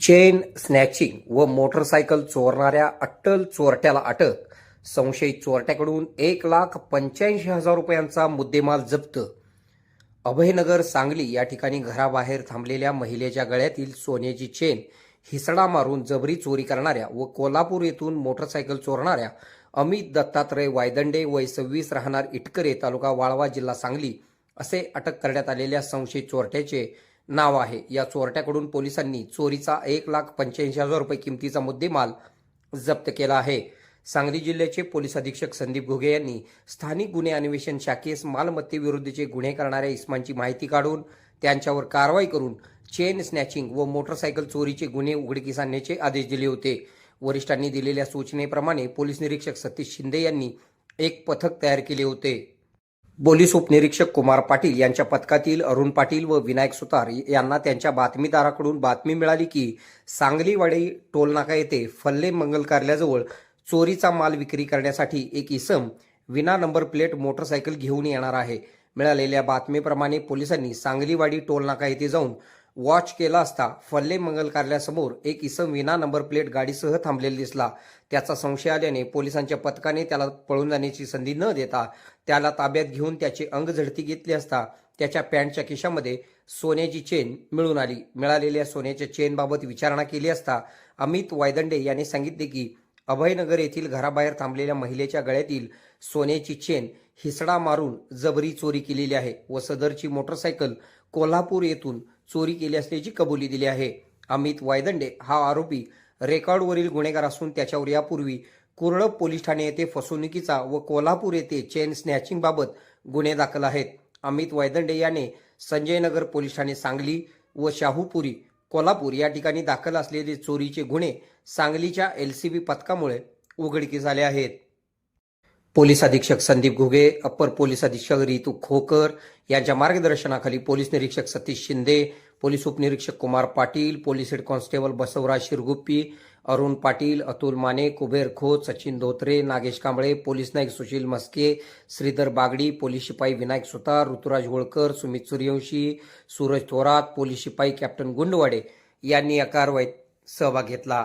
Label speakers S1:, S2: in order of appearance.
S1: chain snatching व motorcycle चोरणाऱ्या अट्टल चोरट्याला अटक. संशयित चोरट्याकडून एक लाख पंच्याऐंशी हजार रुपयांचा मुद्देमाल जप्त. अभयनगर सांगली या ठिकाणी घराबाहेर थांबलेल्या महिलेच्या गळ्यातील सोन्याची चेन हिसडा मारून जबरी चोरी करणाऱ्या व कोल्हापूर येथून मोटरसायकल चोरणाऱ्या अमित दत्तात्रय वायदंडे वय सव्वीस राहणार इटकरे तालुका वाळवा जिल्हा सांगली असे अटक करण्यात आलेल्या संशयित चोरट्याचे नाव आहे. या चोरट्याकडून पोलिसांनी चोरीचा एक लाख पंच्याऐंशी हजार रुपये किमतीचा मुद्देमाल जप्त केला आहे. सांगली जिल्ह्याचे पोलीस अधीक्षक संदीप घुगे यांनी स्थानिक गुन्हे अन्वेषण शाखेस मालमत्तेविरुद्धचे गुन्हे करणाऱ्या इस्मांची माहिती काढून त्यांच्यावर कारवाई करून चेन स्नॅचिंग व मोटरसायकल चोरीचे गुन्हे उघडकीस आणण्याचे आदेश दिले होते. वरिष्ठांनी दिलेल्या सूचनेप्रमाणे पोलीस निरीक्षक सतीश शिंदे यांनी एक पथक तयार केले होते. पोलीस उपनिरीक्षक कुमार पाटील यांच्या पथकातील अरुण पाटील व विनायक सुतार यांना त्यांच्या बातमीदाराकडून बातमी मिळाली की सांगलीवाडी टोलनाका येथे फल्ले मंगल कार्यालयाजवळ चोरीचा माल विक्री करण्यासाठी एक इसम विना नंबर प्लेट मोटरसायकल घेऊन येणार आहे. मिळालेल्या बातमीप्रमाणे पोलिसांनी सांगलीवाडी टोलनाका येथे जाऊन वॉच केला असता फल्ले मंगल कार्यालयासमोर एक इसम विना नंबर प्लेट गाडीसह थांबलेला दिसला. त्याचा संशय आल्याने पोलिसांच्या पथकाने त्याला पळून जाण्याची संधी न देता त्याला ताब्यात घेऊन त्याची अंग झडती घेतली असता त्याच्या पॅन्टच्या खिशामध्ये सोन्याची चेन मिळून आली. मिळालेल्या सोन्याच्या चेनबाबत विचारणा केली असता अमित वायदंडे यांनी सांगितले की अभयनगर येथील घराबाहेर थांबलेल्या महिलेच्या गळ्यातील सोन्याची चेन हिसडा मारून जबरी चोरी केलेली आहे व सदरची मोटरसायकल कोल्हापूर येथून चोरी केली असल्याची कबुली दिली आहे. अमित वायदंडे हा आरोपी रेकॉर्डवरील गुन्हेगार असून त्याच्यावर यापूर्वी कुरळप पोलीस ठाणे येथे फसवणुकीचा व कोल्हापूर येथे चेन स्नॅचिंग बाबत गुन्हे दाखल आहेत. अमित वायदंडे याने संजय नगर पोलीस ठाणे सांगली व शाहूपुरी कोल्हापूर या ठिकाणी दाखल असलेले चोरीचे गुन्हे सांगलीच्या एलसीबी पथकामुळे उघडकीस आले आहेत. पोलीस अधीक्षक संदीप घुगे अप्पर पोलीस अधीक्षक रितू खोकर यांच्या मार्गदर्शनाखाली पोलीस निरीक्षक सतीश शिंदे पोलीस उपनिरीक्षक Kumar Patil police head constable Basavraj Shirguppi Arun Patil Atul Mane Kuber Khot Sachin Dhotre Nagesh Kamble police Naik Sushil Maske Shridhar Bagdi police शिपाई विनायक सुतार ऋतुराज होळकर सुमित सूर्यवंशी सूरज थोरात पोलीस शिपाई कॅप्टन गुंडवाडे यांनी या कारवाईत सहभाग घेतला.